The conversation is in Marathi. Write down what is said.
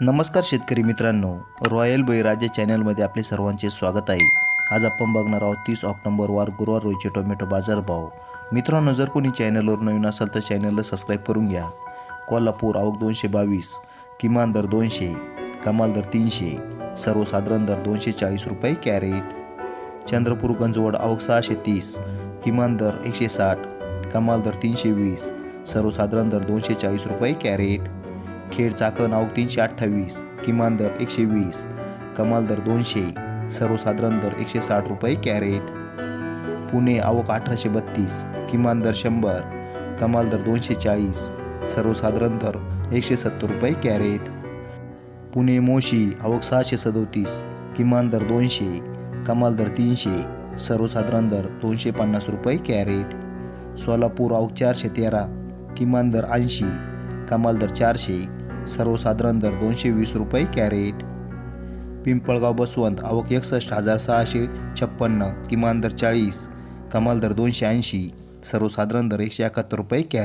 नमस्कार शेतकरी मित्रांनो. रॉयल बळीराजा चॅनलमध्ये आपले सर्वांचे स्वागत आहे. आज आपण बघणार आहोत तीस ऑक्टोबर वार गुरुवार रोजचे टोमॅटो बाजारभाव मित्रांनो जर कोणी चॅनलवर नवीन असेल तर चॅनलला सबस्क्राईब करून घ्या. कोल्हापूर आवक दोनशे बावीस किमान दर दोनशे कमाल दर तीनशे सर्वसाधारण दर दोनशे चाळीस रुपये कॅरेट. चंद्रपूर गंजवड आवक सहाशे तीस किमान दर एकशे साठ कमाल दर तीनशे वीस सर्वसाधारण दर दोनशे चाळीस रुपये कॅरेट. खेड चाकण आवक तीनशे अठ्ठावीस किमान दर एकशे वीस कमाल दर दोनशे सर्वसाधारण दर एकशे साठ रुपये कॅरेट. पुणे आवक अठराशे बत्तीस किमान दर शंभर कमाल दर दोनशे चाळीस सर्वसाधारण दर एकशे सत्तर रुपये कॅरेट. पुणे मोशी आवक सहाशे सदोतीस किमान दर दोनशे कमाल दर तीनशे सर्वसाधारण दर दोनशे पन्नास रुपये कॅरेट. सोलापूर आवक चारशे तेरा किमान दर ऐंशी कमाल दर चारशे सर्वसाधारण दर दोनशे वीस रुपये कॅरेट. पिंपळगाव बसवंत आवक एकसष्ट हजार सहाशे छप्पन्न किमान दर चाळीस कमाल दर दोनशे ऐंशी सर्वसाधारण दर एकशे एकाहत्तर रुपये कॅरेट.